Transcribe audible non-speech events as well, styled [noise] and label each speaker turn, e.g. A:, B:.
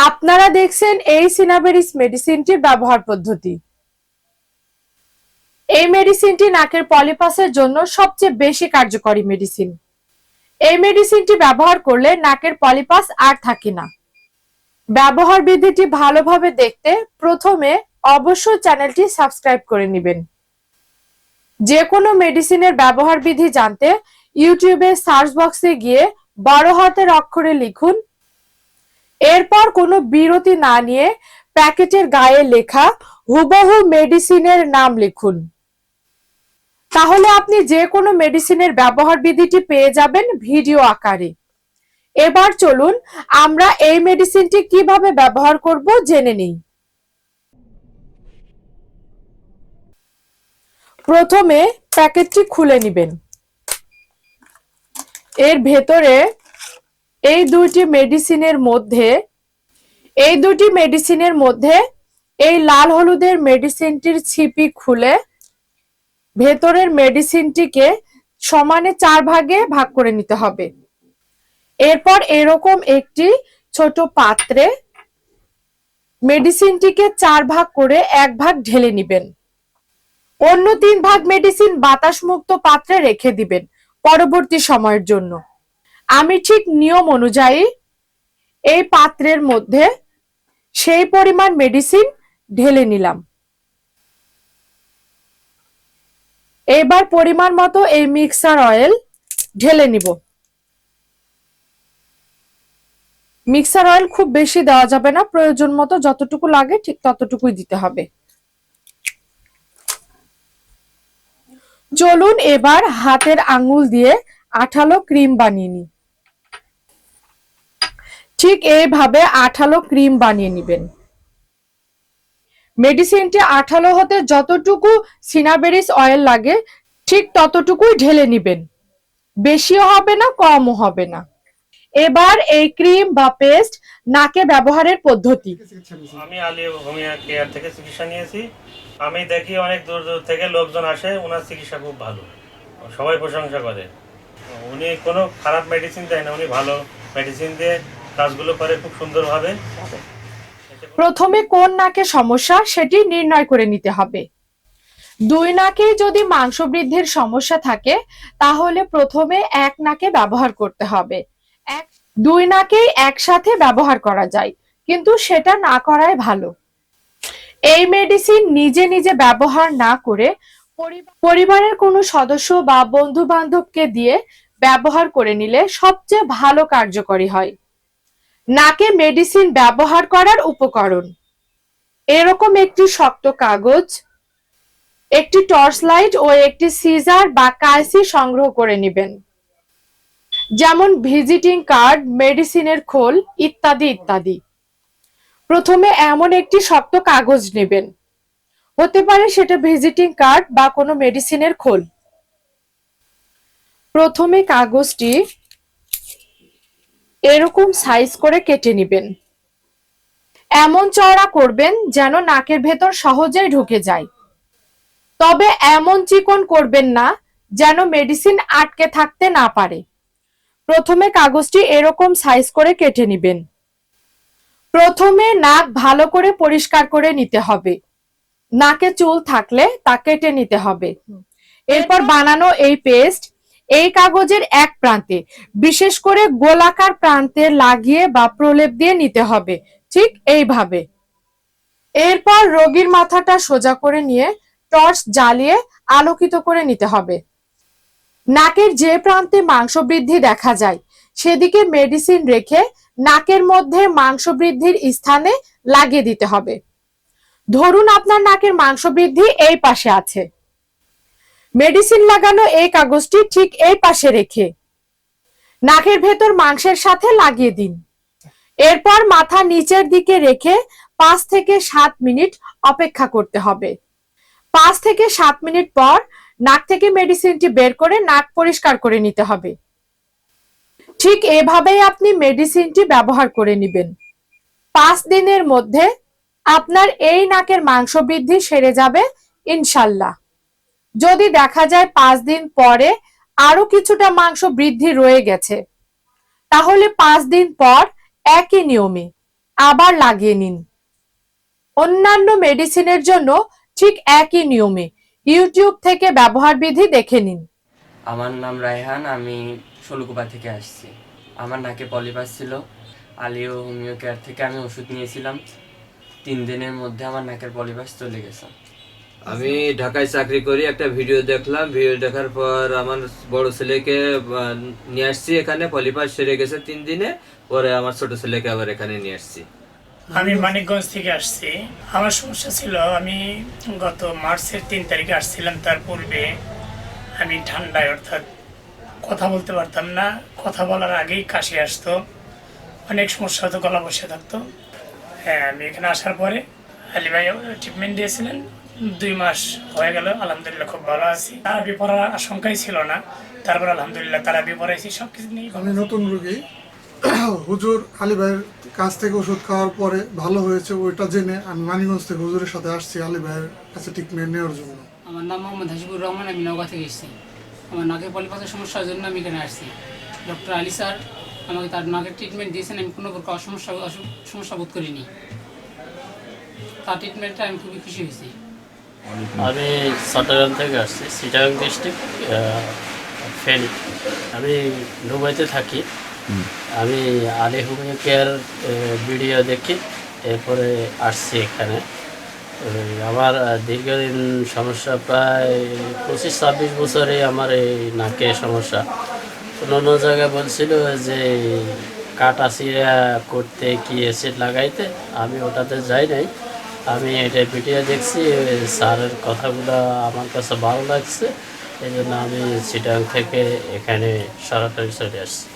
A: আপনারা দেখছেন এই সিনাবেরিস মেডিসিনটির ব্যবহার পদ্ধতি। এই মেডিসিনটি নাকের পলিপাসের জন্য সবচেয়ে বেশি কার্যকরী মেডিসিন। এই মেডিসিনটি ব্যবহার করলে নাকের পলিপাস আর থাকে না। ব্যবহার বিধিটি ভালোভাবে দেখতে প্রথমে অবশ্যই চ্যানেলটি সাবস্ক্রাইব করে নেবেন। যে কোনো মেডিসিনের ব্যবহার বিধি জানতে ইউটিউবে সার্চ বক্সে গিয়ে বড় হাতের অক্ষরে লিখুন এরপর কোনো বিরতি না নিয়ে প্যাকেটের গায়ে লেখা হুবহু মেডিসিনের নাম লিখুন। তাহলে আপনি যে কোনো মেডিসিনের ব্যবহার বিধিটি পেয়ে যাবেন ভিডিও আকারে। এবার চলুন আমরা এই মেডিসিনটি কীভাবে ব্যবহার করব জেনে নিই। প্রথমে প্যাকেটটি খুলে নেবেন। এর ভেতরে এই দুটি মেডিসিনের মধ্যে, এই দুটি মেডিসিনের মধ্যে এই লাল হলুদের মেডিসিনটির ছিপি খুলে ভেতরের মেডিসিনটিকে সমানে চার ভাগে ভাগ করে নিতে হবে। এরপর এরকম একটি ছোট পাত্রে মেডিসিনটিকে চার ভাগ করে এক ভাগ ঢেলে নিবেন। অন্য তিন ভাগ মেডিসিন বাতাস মুক্ত পাত্রে রেখে দিবেন পরবর্তী সময়ের জন্য। আমি ঠিক নিয়ম অনুযায়ী এই পাত্রের মধ্যে সেই পরিমাণ মেডিসিন ঢেলে নিলাম। এবার পরিমাণ মতো এই মিক্সার অয়েল ঢেলে নিব। মিক্সার অয়েল খুব বেশি দেওয়া যাবে না, প্রয়োজন মতো যতটুকু লাগে ঠিক ততটুকুই দিতে হবে। চলুন এবার হাতের আঙ্গুল দিয়ে আঠালো ক্রিম বানিয়ে নিই। ঠিক এইভাবে আঠালো ক্রিম বানিয়ে নেবেন। মেডিসিনটি আঠালো হতে যতটুকু সিনাবেরিস অয়েল লাগে, ঠিক ততটুকুই ঢেলে নেবেন। বেশিও হবে না, কমও হবে না। এবার এই ক্রিম বা পেস্ট নাকে ব্যবহারের পদ্ধতি।
B: আমি আলী হোমিয়া কেয়ার থেকে চিকিৎসা নিয়েছি। আমি দেখি অনেক দূর দূর থেকে লোকজন আসে, ওনার চিকিৎসা খুব ভালো। সবাই প্রশংসা করে। উনি কোনো খারাপ মেডিসিন দেয় না, উনি ভালো মেডিসিন দিয়ে কাজগুলো করে খুব সুন্দরভাবে।
A: প্রথমে কোন নাকে সমস্যা সেটি নির্ণয় করে নিতে হবে। দুই নাকে যদি মাংস বৃদ্ধির সমস্যা থাকে, তাহলে প্রথমে এক নাকে ব্যবহার করতে হবে। এক, দুই নাকেই একসাথে ব্যবহার করা যায়, কিন্তু সেটা না করাই ভালো। এই মেডিসিন নিজে নিজে ব্যবহার না করে পরিবারের কোনো সদস্য বা বন্ধু বান্ধবকে দিয়ে ব্যবহার করে নিলে সবচেয়ে ভালো কার্যকরী হয়। নাকে মেডিসিন ব্যবহার করার উপকরণ। এরকম একটি শক্ত কাগজ, একটি টর্চ লাইট ও একটি সিজার বা কাইসি সংগ্রহ করে নেবেন। যেমন ভিজিটিং কার্ড মেডিসিনের খোল, ইত্যাদি ইত্যাদি। প্রথমে এমন একটি শক্ত কাগজ নেবেন। হতে পারে সেটা ভিজিটিং কার্ড বা কোনো মেডিসিনের খোল। প্রথমে কাগজটি এরকম সাইজ করে কেটে নেবেন। এমন চওড়া করবেন যেন নাকের ভেতর সহজেই ঢুকে যায়। তবে এমন চিকন করবেন না যেন মেডিসিন আটকে থাকতে না পারে। প্রথমে কাগজটি এরকম সাইজ করে কেটে নেবেন। প্রথমে নাক ভালো করে পরিষ্কার করে নিতে হবে। নাকে চুল থাকলে তা কেটে নিতে হবে। এরপর বানানো এই পেস্ট এই কাগজের এক প্রান্তে। বিশেষ করে গোলাকার প্রান্তে লাগিয়ে বা প্রলেপ দিয়ে নিতে হবে। ঠিক এইভাবে। এরপর রোগীর মাথাটা সোজা করে নিয়ে টর্চ জ্বালিয়ে আলোকিত করে নিতে হবে। নাকের যে প্রান্তে মাংস বৃদ্ধি দেখা যায়, সেদিকে মেডিসিন রেখে নাকের মধ্যে মাংস বৃদ্ধির স্থানে লাগিয়ে দিতে হবে। ধরুন আপনার নাকের মাংস বৃদ্ধি এই পাশে আছে। মেডিসিন লাগানো এই কাগজটি ঠিক এই পাশে রেখে নাকের ভেতর মাংসের সাথে লাগিয়ে দিন। এরপর মাথা নিচের দিকে রেখে পাঁচ থেকে সাত মিনিট অপেক্ষা করতে হবে। পাঁচ থেকে সাত মিনিট পর নাক থেকে মেডিসিনটি বের করে নাক পরিষ্কার করে নিতে হবে। ঠিক এভাবেই আপনি মেডিসিনটি ব্যবহার করে নেবেন। পাঁচ দিনের মধ্যে আপনার এই নাকের মাংস বৃদ্ধি সেরে যাবে, ইনশাল্লাহ। যদি দেখা যায় পাঁচ দিন পরে আরও কিছুটা মাংস বৃদ্ধি রয়ে গেছে, তাহলে পাঁচ দিন পর একই নিয়মে আবার লাগিয়ে নিন। অন্যান্য মেডিসিনের জন্য ঠিক একই নিয়মে ইউটিউব থেকে ব্যবহার বিধি দেখে নিন।
C: আমার নাম রায়হান, আমি ষোলকুপা থেকে আসছি। আমার নাকে পলিপাস ছিল, আলিও হোমিও কেয়ার থেকে আমি ওষুধ নিয়েছিলাম। তিন দিনের মধ্যে আমার নাকের পলিপাস চলে গেছে।
D: আমি ঢাকায় চাকরি করি, একটা ভিডিও দেখলাম। ভিডিও দেখার পর আমার বড় ছেলেকে নিয়ে আসছি এখানে। পলিপাস সেরে গেছে তিন দিনে। পরে আমার ছোট ছেলেকে আবার এখানে নিয়ে আসছি।
E: আমি মানিকগঞ্জ থেকে আসছি। আমার সমস্যা ছিল, আমি গত মার্চের তিন তারিখে আসছিলাম। তার পূর্বে আমি ঠান্ডায় অর্থাৎ কথা বলতে পারতাম না। কথা বলার আগেই কাশি আসতো। অনেক সমস্যা হতো, গলা বসে থাকতো। হ্যাঁ আমি এখানে আসার পরে আলী ভাই ট্রিটমেন্ট দিয়েছিলেন। দুই মাস হয়ে গেল আলহামদুলিল্লাহ খুব ভালো আছি। তারা বিপরার আশঙ্কাই ছিল না। তারপর আলহামদুলিল্লাহ তারা বিপরাইছি সব কিছু নিয়ে
F: আমি নতুন রোগী। [coughs] হুজুর আলী ভাইয়ের কাছ থেকে ওষুধ খাওয়ার পরে ভালো হয়েছে ওইটা জেনে আমি মানিগঞ্জ থেকে হুজুরের সাথে আসছি আলী ভাইয়ের কাছে ট্রিটমেন্ট নেওয়ার জন্য।
G: আমার নাম মোহাম্মদ হাসিবুর রহমান আমি নওগাঁ থেকে এসেছি। আমার নাকের পলিপাসের সমস্যার জন্য আমি এখানে আসছি। ডক্টর আলী স্যার আমাকে তার নাকের ট্রিটমেন্ট দিয়েছেন আমি কোনো প্রকার সমস্যা সমস্যা বোধ করিনি। তার ট্রিটমেন্টটা আমি খুবই খুশি হয়েছি।
H: আমি চট্টগ্রাম থেকে আসছি সিটাগাং ডিস্ট্রিক্ট ফেনী। আমি দুবাইতে থাকি। আমি আলি হোমিও কেয়ার ভিডিও দেখি এরপরে আসছি এখানে। আমার দীর্ঘদিন সমস্যা প্রায় পঁচিশ ছাব্বিশ বছরে আমার এই নাকে সমস্যা। অন্য জায়গায় বলছিল যে কাটা চিরা করতে কি অ্যাসিড লাগাইতে? আমি ওটাতে যাই নাই। আমি এটা ভিডিও দেখছি স্যারের কথাগুলো আমার কাছে ভালো লাগছে এই জন্য আমি সিটাং থেকে এখানে সরাসরি চলে আসছি।